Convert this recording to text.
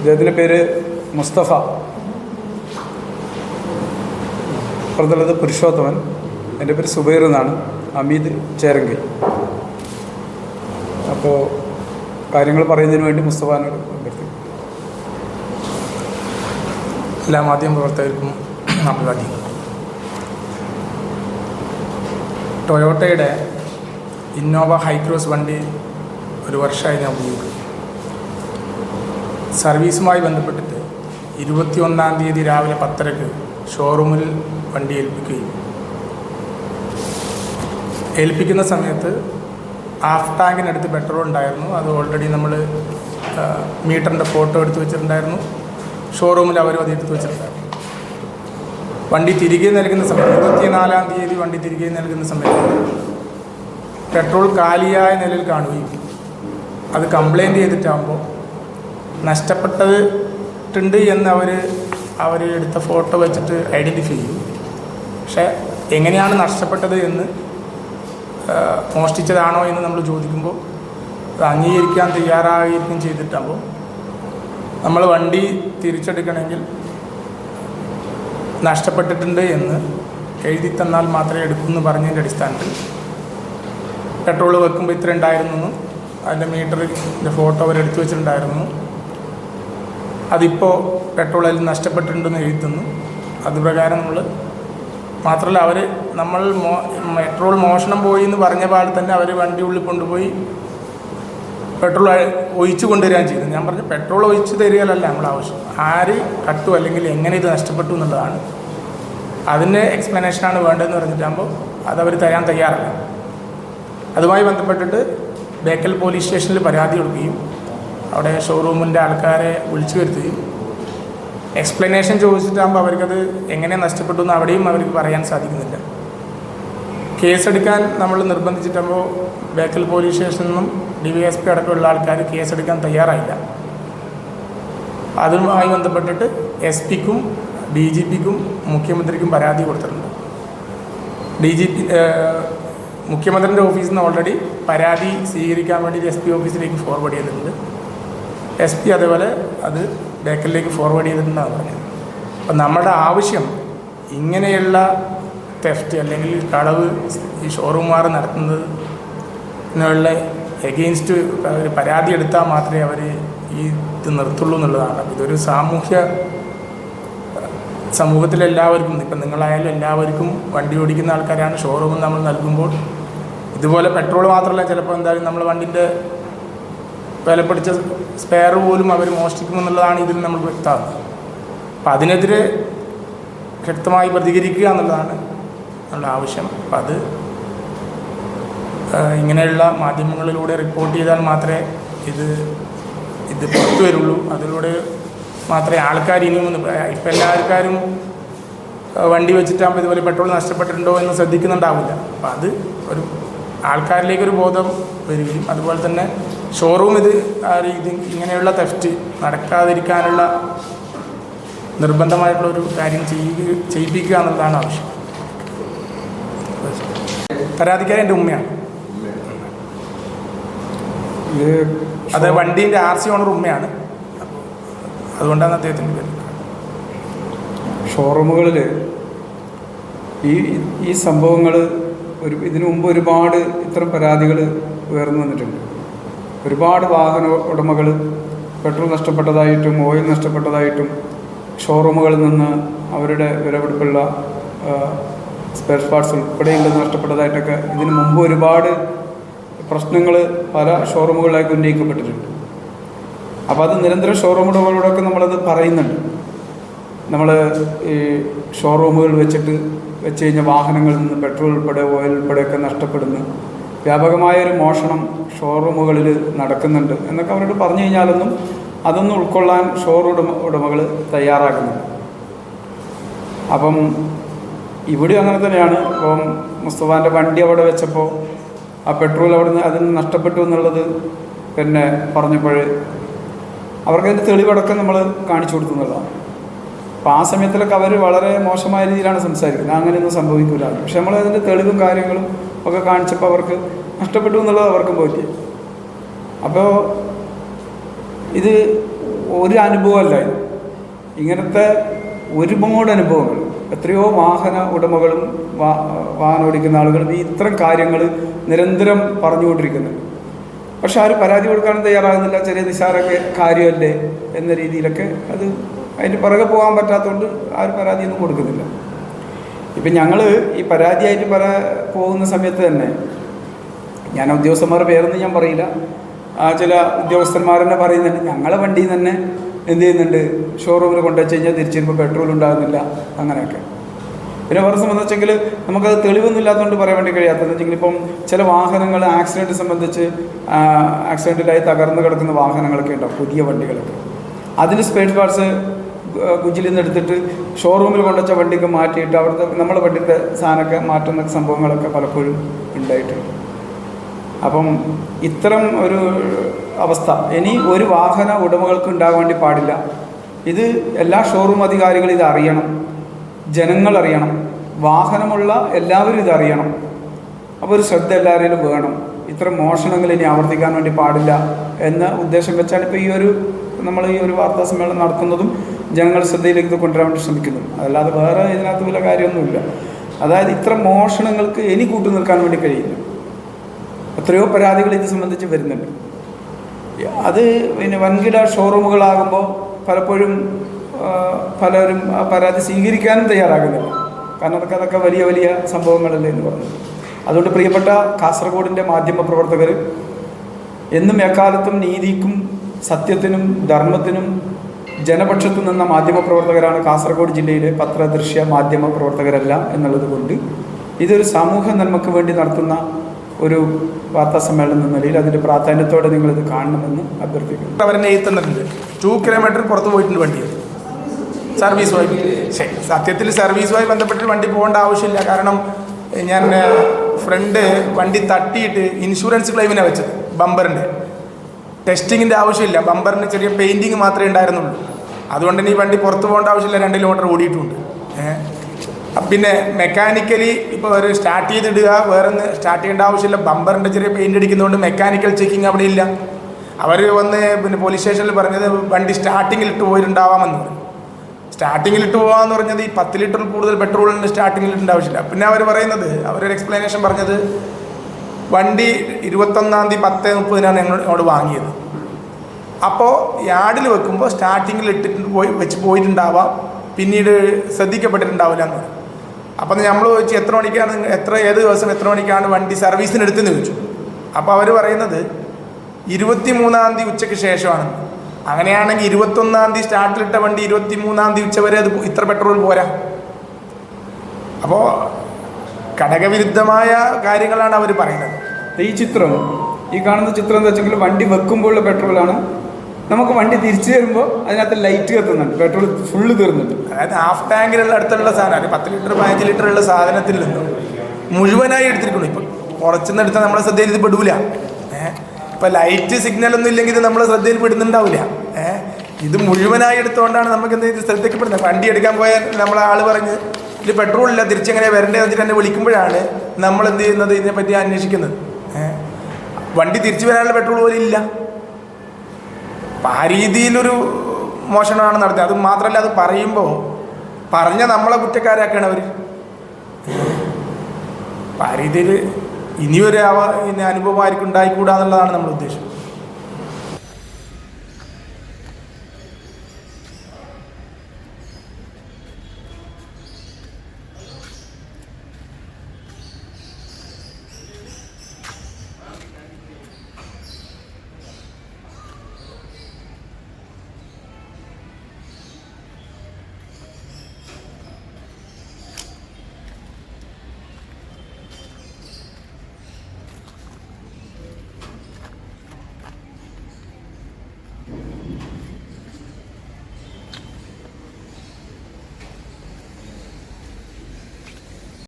ഇദ്ദേഹത്തിന്റെ പേര് മുസ്തഫ. അപ്പുറത്തുള്ളത് പുരുഷോത്തമൻ. എന്റെ പേര് സുബൈർ എന്നാണ്. അമീദ് ചേരങ്കി. അപ്പോൾ കാര്യങ്ങൾ പറയുന്നതിന് വേണ്ടി മുസ്തഫാനോട് അഭ്യർത്ഥിക്കും എല്ലാ മാധ്യമ പ്രവർത്തകർക്കും അഭിവാദ്യം ടൊയോട്ടയുടെ ഇന്നോവ ഹൈക്രോസ് വണ്ടി ഒരു വർഷമായി ഞാൻ ഉപയോഗിക്കും സർവീസുമായി ബന്ധപ്പെട്ടിട്ട് ഇരുപത്തിയൊന്നാം തീയതി രാവിലെ പത്തരക്ക് ഷോറൂമിൽ വണ്ടി ഏൽപ്പിക്കുകയും. ഏൽപ്പിക്കുന്ന സമയത്ത് ഹാഫ് ടാങ്കിനടുത്ത് പെട്രോൾ ഉണ്ടായിരുന്നു. അത് ഓൾറെഡി നമ്മൾ മീറ്ററിന്റെ ഫോട്ടോ എടുത്ത് വെച്ചിട്ടുണ്ടായിരുന്നു. ഷോറൂമിൽ അവരും അത് എടുത്ത് വെച്ചിട്ടുണ്ടായിരുന്നു. വണ്ടി തിരികെ നൽകുന്ന സമയത്ത് ഇരുപത്തിനാലാം തീയതി വണ്ടി തിരികെ നൽകുന്ന സമയത്ത് പെട്രോൾ കാലിയായ നിലയിൽ കാണുകയും അത് കംപ്ലൈന്റ് ചെയ്തിട്ടാകുമ്പോൾ നഷ്ടപ്പെട്ടതിട്ടുണ്ട് എന്ന് അവർ അവർ എടുത്ത ഫോട്ടോ വെച്ചിട്ട് ഐഡന്റിഫൈ ചെയ്യും. പക്ഷേ എങ്ങനെയാണ് നഷ്ടപ്പെട്ടത് എന്ന് മോഷ്ടിച്ചതാണോ എന്ന് നമ്മൾ ചോദിക്കുമ്പോൾ അത് അംഗീകരിക്കാൻ തയ്യാറായിരിക്കും ചെയ്തിട്ടാകുമ്പോൾ നമ്മൾ വണ്ടി തിരിച്ചെടുക്കണമെങ്കിൽ നഷ്ടപ്പെട്ടിട്ടുണ്ട് എന്ന് എഴുതി തന്നാൽ മാത്രമേ എടുക്കൂ എന്ന് പറഞ്ഞതിന്റെ അടിസ്ഥാനത്തിൽ പെട്രോൾ വെക്കുമ്പോൾ ഇത്ര ഉണ്ടായിരുന്നു അതിന്റെ മീറ്ററിന്റെ ഫോട്ടോ അവർ എടുത്തു വെച്ചിട്ടുണ്ടായിരുന്നു അതിപ്പോൾ പെട്രോൾ അതിൽ നഷ്ടപ്പെട്ടിട്ടുണ്ടെന്ന് എഴുതുന്നു അതുപ്രകാരം അത് നമ്മൾ മാത്രമല്ല അവർ നമ്മൾ മോ പെട്രോൾ മോഷണം പോയി എന്ന് പറഞ്ഞ പാടെ തന്നെ അവർ വണ്ടി ഉള്ളിൽ കൊണ്ടുപോയി പെട്രോൾ ഒഴിച്ചു കൊണ്ടുവരികയാണ് ചെയ്തത്. ഞാൻ പറഞ്ഞു പെട്രോൾ ഒഴിച്ചു തരികയല്ല നമ്മൾ ആവശ്യം. ആര് കട്ടു അല്ലെങ്കിൽ എങ്ങനെ ഇത് നഷ്ടപ്പെട്ടു എന്നുള്ളതാണ്. അതിന്റെ എക്സ്പ്ലനേഷനാണ് വേണ്ടതെന്ന് പറഞ്ഞിട്ടാകുമ്പോൾ അതവർ തരാൻ തയ്യാറല്ല. അതുമായി ബന്ധപ്പെട്ടിട്ട് ബേക്കൽ പോലീസ് സ്റ്റേഷനിൽ പരാതി കൊടുക്കുകയും അവിടെ ഷോറൂമിന്റെ ആൾക്കാരെ വിളിച്ചു വരുത്തി. എക്സ്പ്ലനേഷൻ ചോദിച്ചിട്ടാകുമ്പോൾ അവർക്കത് എങ്ങനെ നഷ്ടപ്പെട്ടു എന്ന് അവിടെയും അവർക്ക് പറയാൻ സാധിക്കുന്നില്ല. കേസെടുക്കാൻ നമ്മൾ നിർബന്ധിച്ചിട്ടാകുമ്പോൾ ബേക്കൽ പോലീസ് സ്റ്റേഷനിൽ നിന്നും ഡി വി എസ് പി അടക്കമുള്ള ആൾക്കാർ കേസെടുക്കാൻ തയ്യാറായില്ല. അതുമായി ബന്ധപ്പെട്ടിട്ട് എസ് പിക്കും ഡി ജി പിക്കും മുഖ്യമന്ത്രിക്കും പരാതി കൊടുത്തിട്ടുണ്ട്. ഡി ജി പി മുഖ്യമന്ത്രിന്റെ ഓഫീസിൽ നിന്ന് ഓൾറെഡി പരാതി സ്വീകരിക്കാൻ വേണ്ടി എസ് പി ഓഫീസിലേക്ക് ഫോർവേഡ് ചെയ്തിട്ടുണ്ട്. എസ് പി അതേപോലെ അത് ബേക്കലിലേക്ക് ഫോർവേഡ് ചെയ്തിട്ടുണ്ടെന്നാണ് പറഞ്ഞത്. അപ്പം നമ്മുടെ ആവശ്യം ഇങ്ങനെയുള്ള തെഫ്റ്റ് അല്ലെങ്കിൽ കളവ് ഈ ഷോറൂമുകാർ നടത്തുന്നത് എന്നുള്ള എഗെയിൻസ്റ്റ് ഒരു പരാതി എടുത്താൽ മാത്രമേ അവർ ഈ ഇത് നിർത്തുള്ളൂ എന്നുള്ളതാണ്. ഇതൊരു സാമൂഹ്യ സമൂഹത്തിലെല്ലാവർക്കും ഇപ്പം നിങ്ങളായാലും എല്ലാവർക്കും വണ്ടി ഓടിക്കുന്ന ആൾക്കാരാണ്. ഷോറൂമിൽ നമ്മൾ നൽകുമ്പോൾ ഇതുപോലെ പെട്രോൾ മാത്രമല്ല ചിലപ്പോൾ എന്തായാലും നമ്മൾ വണ്ടിന്റെ വിലപ്പിടിച്ച സ്പെയർ പോലും അവർ മോഷ്ടിക്കുമെന്നുള്ളതാണ് ഇതിൽ നമ്മൾ വ്യക്തമാക്കുന്നത് അപ്പം അതിനെതിരെ ശക്തമായി പ്രതികരിക്കുക എന്നുള്ളതാണ് നമ്മുടെ ആവശ്യം. അപ്പം അത് ഇങ്ങനെയുള്ള മാധ്യമങ്ങളിലൂടെ റിപ്പോർട്ട് ചെയ്താൽ മാത്രമേ ഇത് ഇത് പുറത്തു വരുള്ളൂ. അതിലൂടെ മാത്രമേ ആൾക്കാർ ഇനിയും ഒന്ന് ഇപ്പം എല്ലാ ആൾക്കാരും വണ്ടി വെച്ചിട്ടാകുമ്പോൾ ഇതുപോലെ പെട്രോൾ നഷ്ടപ്പെട്ടിട്ടുണ്ടോ എന്ന് ശ്രദ്ധിക്കുന്നുണ്ടാവില്ല. അപ്പം അത് ഒരു ആൾക്കാരിലേക്കൊരു ബോധം വരികയും അതുപോലെ തന്നെ ഷോറൂം ഇത് ആ രീതി ഇങ്ങനെയുള്ള തെഫ്റ്റ് നടക്കാതിരിക്കാനുള്ള നിർബന്ധമായിട്ടുള്ളൊരു കാര്യം ചെയ്യുക ചെയ്യിപ്പിക്കുക എന്നുള്ളതാണ് ആവശ്യം. പരാതിക്കാരൻ എന്റെ ഉമ്മയാണ്. അത് വണ്ടീന്റെ ആർ സി ഓണർ ഉമ്മയാണ്. അതുകൊണ്ടാണ് അദ്ദേഹത്തിന്റെ പേര്. ഷോറൂമുകളിൽ ഈ ഈ സംഭവങ്ങൾ ഒരു ഇതിനു മുമ്പ് ഒരുപാട് ഇത്തരം പരാതികൾ ഉയർന്നു വന്നിട്ടുണ്ട്. ഒരുപാട് വാഹന ഉടമകൾ പെട്രോൾ നഷ്ടപ്പെട്ടതായിട്ടും ഓയിൽ നഷ്ടപ്പെട്ടതായിട്ടും ഷോറൂമുകളിൽ നിന്ന് അവരുടെ വിലപിടിപ്പുള്ള സ്പെയർ പാർട്സ് ഉൾപ്പെടെയുള്ളത് നഷ്ടപ്പെട്ടതായിട്ടൊക്കെ ഇതിനു മുമ്പ് ഒരുപാട് പ്രശ്നങ്ങൾ പല ഷോറൂമുകളിലേക്ക് ഉന്നയിക്കപ്പെട്ടിട്ടുണ്ട്. അപ്പോൾ അത് നിരന്തരം ഷോറൂം ഉടമകളോടൊക്കെ നമ്മളത് പറയുന്നുണ്ട്. നമ്മൾ ഈ ഷോറൂമുകൾ വെച്ചിട്ട് വെച്ച് കഴിഞ്ഞ വാഹനങ്ങളിൽ നിന്ന് പെട്രോൾ ഉൾപ്പെടെ ഓയിൽ ഉൾപ്പെടെയൊക്കെ നഷ്ടപ്പെടുന്നു. വ്യാപകമായൊരു മോഷണം ഷോറൂമുകളിൽ നടക്കുന്നുണ്ട് എന്നൊക്കെ അവരോട് പറഞ്ഞു കഴിഞ്ഞാലൊന്നും അതൊന്നും ഉൾക്കൊള്ളാൻ ഷോറൂം ഉടമ ഉടമകൾ തയ്യാറാക്കുന്നുണ്ട് അപ്പം ഇവിടെ അങ്ങനെ തന്നെയാണ്. ഇപ്പം മുസ്തഫാന്റെ വണ്ടി അവിടെ വെച്ചപ്പോൾ ആ പെട്രോൾ അവിടെ നിന്ന് അതിന് നഷ്ടപ്പെട്ടു എന്നുള്ളത് പിന്നെ പറഞ്ഞപ്പോൾ അവർക്കതിന്റെ തെളിവടക്കം നമ്മൾ കാണിച്ചു കൊടുത്തു എന്നുള്ളതാണ് അപ്പോൾ ആ സമയത്തിലൊക്കെ അവർ വളരെ മോശമായ രീതിയിലാണ് സംസാരിക്കുന്നത്. അങ്ങനെയൊന്നും സംഭവിക്കില്ല പക്ഷെ നമ്മൾ അതിന്റെ തെളിവും കാര്യങ്ങളും ഒക്കെ കാണിച്ചപ്പോൾ അവർക്ക് നഷ്ടപ്പെട്ടു എന്നുള്ളത് അവർക്കും പോയി അപ്പോൾ ഇത് ഒരു അനുഭവമല്ല. ഇങ്ങനത്തെ ഒരുപാട് അനുഭവങ്ങൾ എത്രയോ വാഹന ഉടമകളും വാഹനം ഓടിക്കുന്ന ആളുകളും ഈ ഇത്തരം കാര്യങ്ങൾ നിരന്തരം പറഞ്ഞുകൊണ്ടിരിക്കുന്നുണ്ട്. പക്ഷെ ആരും പരാതി കൊടുക്കാനും തയ്യാറാകുന്നില്ല ചെറിയ നിസ്സാര കാര്യമല്ലേ എന്ന രീതിയിലൊക്കെ അത് അതിന്റെ പുറകെ പോകാൻ പറ്റാത്തതുകൊണ്ട് ആരും പരാതിയൊന്നും കൊടുക്കുന്നില്ല. ഇപ്പം ഞങ്ങൾ ഈ പരാതിയായിട്ട് പറ പോകുന്ന സമയത്ത് തന്നെ ഞാൻ ഉദ്യോഗസ്ഥന്മാരുടെ പേരൊന്നും ഞാൻ പറയില്ല. ചില ഉദ്യോഗസ്ഥന്മാർ തന്നെ പറയുന്നുണ്ട് ഞങ്ങളെ വണ്ടിയിൽ തന്നെ എന്ത് ചെയ്യുന്നുണ്ട്? ഷോറൂമിൽ കൊണ്ടുവച്ച് കഴിഞ്ഞാൽ തിരിച്ചിരുമ്പോൾ പെട്രോൾ ഉണ്ടാകുന്നില്ല അങ്ങനെയൊക്കെ. പിന്നെ വേറെ സംബന്ധിച്ചെങ്കിൽ നമുക്കത് തെളിവൊന്നും ഇല്ലാത്തതുകൊണ്ട് പറയാൻ വേണ്ടി കഴിയാത്തതെന്ന് വെച്ചെങ്കിൽ ഇപ്പം ചില വാഹനങ്ങൾ ആക്സിഡന്റ് സംബന്ധിച്ച് ആക്സിഡന്റിലായി തകർന്നു കിടക്കുന്ന വാഹനങ്ങളൊക്കെ ഉണ്ടാവും പുതിയ വണ്ടികളൊക്കെ. അതിന് സ്പെയർ പാർട്സ് ഗുജിലിൽ നിന്ന് എടുത്തിട്ട് ഷോറൂമിൽ കൊണ്ടുവച്ച വണ്ടിക്ക് മാറ്റിയിട്ട് അവിടുത്തെ നമ്മളെ വണ്ടിയുടെ സാധനമൊക്കെ മാറ്റുന്ന സംഭവങ്ങളൊക്കെ പലപ്പോഴും ഉണ്ടായിട്ടുണ്ട്. അപ്പം ഇത്തരം ഒരു അവസ്ഥ ഇനി ഒരു വാഹന ഉടമകൾക്ക് ഉണ്ടാകാൻ വേണ്ടി പാടില്ല. ഇത് എല്ലാ ഷോറൂം അധികാരികളും ഇത് അറിയണം. ജനങ്ങൾ അറിയണം. വാഹനമുള്ള എല്ലാവരും ഇത് അറിയണം. അപ്പോൾ ഒരു ശ്രദ്ധ എല്ലാവരിലും വേണം. ഇത്തരം മോഷണങ്ങൾ ഇനി ആവർത്തിക്കാൻ വേണ്ടി പാടില്ല എന്ന ഉദ്ദേശം വെച്ചാണ് ഇപ്പോൾ ഈ ഒരു നമ്മൾ ഈ ഒരു വാർത്താ സമ്മേളനം നടത്തുന്നതും ജനങ്ങൾ ശ്രദ്ധയിലേക്ക് കൊണ്ടുവരാൻ വേണ്ടി ശ്രമിക്കുന്നു. അല്ലാതെ വേറെ ഇതിനകത്ത് വല്ല കാര്യമൊന്നുമില്ല. അതായത് ഇത്ര മോഷണങ്ങൾക്ക് ഇനി കൂട്ടു നിൽക്കാൻ വേണ്ടി കഴിയില്ല. എത്രയോ പരാതികൾ ഇത് സംബന്ധിച്ച് വരുന്നുണ്ട്. അത് പിന്നെ വൻകിട ഷോറൂമുകളാകുമ്പോൾ പലപ്പോഴും പലരും ആ പരാതി സ്വീകരിക്കാനും തയ്യാറാകുന്നില്ല. കാരണം അതൊക്കെ അതൊക്കെ വലിയ വലിയ സംഭവങ്ങളല്ലേ എന്ന് പറഞ്ഞു. അതുകൊണ്ട് പ്രിയപ്പെട്ട കാസർഗോഡിന്റെ മാധ്യമ പ്രവർത്തകർ എന്നും എക്കാലത്തും നീതിക്കും സത്യത്തിനും ധർമ്മത്തിനും ജനപക്ഷത്തു നിന്ന മാധ്യമപ്രവർത്തകരാണ് കാസർഗോഡ് ജില്ലയിലെ പത്ര ദൃശ്യ മാധ്യമ പ്രവർത്തകരെല്ലാം എന്നുള്ളത് കൊണ്ട് ഇതൊരു സമൂഹ നന്മക്ക് വേണ്ടി നടത്തുന്ന ഒരു വാർത്താ സമ്മേളനം എന്ന നിലയിൽ അതിന്റെ പ്രാധാന്യത്തോടെ നിങ്ങളിത് കാണണമെന്ന് അഭ്യർത്ഥിക്കുന്നു. അവരെന്നെ നെയ്ത്തുന്നുണ്ട് ടു കിലോമീറ്റർ പുറത്ത് പോയിട്ടുണ്ട് വണ്ടി. സർവീസുമായി ശരി സത്യത്തിൽ സർവീസുമായി ബന്ധപ്പെട്ട് വണ്ടി പോകേണ്ട ആവശ്യമില്ല. കാരണം ഞാൻ ഫ്രണ്ട് വണ്ടി തട്ടിയിട്ട് ഇൻഷുറൻസ് ക്ലെയിമിനെ വെച്ചത്. ബമ്പറിന്റെ ടെസ്റ്റിങ്ങിന്റെ ആവശ്യമില്ല. ബമ്പറിന് ചെറിയ പെയിന്റിങ് മാത്രമേ ഉണ്ടായിരുന്നുള്ളൂ. അതുകൊണ്ട് ഈ വണ്ടി പുറത്ത് പോകേണ്ട ആവശ്യമില്ല. രണ്ട് കിലോമീറ്റർ ഓടിയിട്ടുണ്ട്. പിന്നെ മെക്കാനിക്കലി ഇപ്പോൾ ഒരു സ്റ്റാർട്ട് ചെയ്തിടുക. വേറെ സ്റ്റാർട്ട് ചെയ്യേണ്ട ആവശ്യമില്ല. ബമ്പറിന്റെ ചെറിയ പെയിന്റ് അടിക്കുന്നതുകൊണ്ട് മെക്കാനിക്കൽ ചെക്കിങ് അവിടെ ഇല്ല. അവർ വന്ന് പിന്നെ പോലീസ് സ്റ്റേഷനിൽ പറഞ്ഞത് വണ്ടി സ്റ്റാർട്ടിങ്ങിൽ ഇട്ട് പോയിട്ടുണ്ടാവാമെന്ന് സ്റ്റാർട്ടിങ്ങിൽ ഇട്ട് പോകാമെന്ന് പറഞ്ഞത് ഈ പത്ത് ലിറ്ററിൽ കൂടുതൽ പെട്രോളിന് സ്റ്റാർട്ടിങ്ങിൽ ഇടേണ്ട ആവശ്യമില്ല. പിന്നെ അവർ പറയുന്നത് അവരൊരു എക്സ്പ്ലനേഷൻ പറഞ്ഞത് വണ്ടി ഇരുപത്തൊന്നാം തീയതി പത്ത് മുപ്പതിനാണ് ഞങ്ങൾ അവിടെ വാങ്ങിയത്. അപ്പോൾ യാർഡിൽ വെക്കുമ്പോൾ സ്റ്റാർട്ടിങ്ങിൽ ഇട്ടിട്ട് പോയി വെച്ച് പോയിട്ടുണ്ടാവാം. പിന്നീട് ശ്രദ്ധിക്കപ്പെട്ടിട്ടുണ്ടാവില്ല എന്ന് അപ്പം നമ്മൾ ചോദിച്ചു എത്ര മണിക്കാണ് എത്ര ഏത് ദിവസം എത്ര മണിക്കാണ് വണ്ടി സർവീസിന് എടുത്തെന്ന് ചോദിച്ചു. അപ്പോൾ അവർ പറയുന്നത് ഇരുപത്തി മൂന്നാം തീയതി ഉച്ചയ്ക്ക് ശേഷമാണ്. അങ്ങനെയാണെങ്കിൽ ഇരുപത്തൊന്നാം തീയതി സ്റ്റാർട്ടിലിട്ട വണ്ടി ഇരുപത്തി മൂന്നാം തീയതി ഉച്ച വരെ അത് ഇത്ര പെട്രോൾ പോരാ. അപ്പോൾ ഘടകവിരുദ്ധമായ കാര്യങ്ങളാണ് അവർ പറയുന്നത്. ഈ ചിത്രം ഈ കാണുന്ന ചിത്രം എന്താ വെച്ചെങ്കിൽ വണ്ടി വെക്കുമ്പോഴുള്ള പെട്രോളാണ് നമുക്ക് വണ്ടി തിരിച്ചു വരുമ്പോൾ അതിനകത്ത് ലൈറ്റ് കത്തുന്നുണ്ട്. പെട്രോൾ ഫുള്ള് തീർന്നുണ്ട് അതായത് ഹാഫ് ടാങ്കിലുള്ള അടുത്തുള്ള സാധനം. അല്ലെങ്കിൽ പത്ത് ലിറ്റർ പതിനഞ്ച് ലിറ്റർ ഉള്ള സാധനത്തിൽ നിന്നും മുഴുവനായി എടുത്തിരിക്കണം ഇപ്പം നിന്ന് എടുത്താൽ നമ്മളെ ശ്രദ്ധയിൽ ഇത് പെടൂല. ഏഹ് ഇപ്പം ലൈറ്റ് സിഗ്നൽ ഒന്നും ഇല്ലെങ്കിൽ ഇത് നമ്മളെ ശ്രദ്ധയിൽ പെടുന്നുണ്ടാവില്ല. ഏഹ് ഇത് മുഴുവനായി എടുത്തുകൊണ്ടാണ് നമുക്ക് എന്ത് ഇത് ശ്രദ്ധിക്കപ്പെടുന്നത്? വണ്ടി എടുക്കാൻ പോയാൽ നമ്മളെ ആൾ പറഞ്ഞ് ഇതിൽ പെട്രോൾ ഇല്ല തിരിച്ചെങ്ങനെ വരണ്ടേ? എന്നിട്ട് എന്നെ വിളിക്കുമ്പോഴാണ് നമ്മൾ എന്ത് ചെയ്യുന്നത് ഇതിനെപ്പറ്റി അന്വേഷിക്കുന്നത്. വണ്ടി തിരിച്ചു വരാനുള്ള പെട്രോൾ പോലും ഇല്ല. അപ്പം ആ രീതിയിലൊരു മോഷണമാണ് നടത്തിയത്. അത് മാത്രമല്ല അത് പറയുമ്പോൾ പറഞ്ഞ നമ്മളെ കുറ്റക്കാരാക്കാണ് അവർ അപ്പം ആ രീതിയിൽ ഇനിയൊരു അവ ഇനി അനുഭവം ആയിരിക്കും ഉണ്ടായിക്കൂടാ എന്നുള്ളതാണ് നമ്മുടെ ഉദ്ദേശം.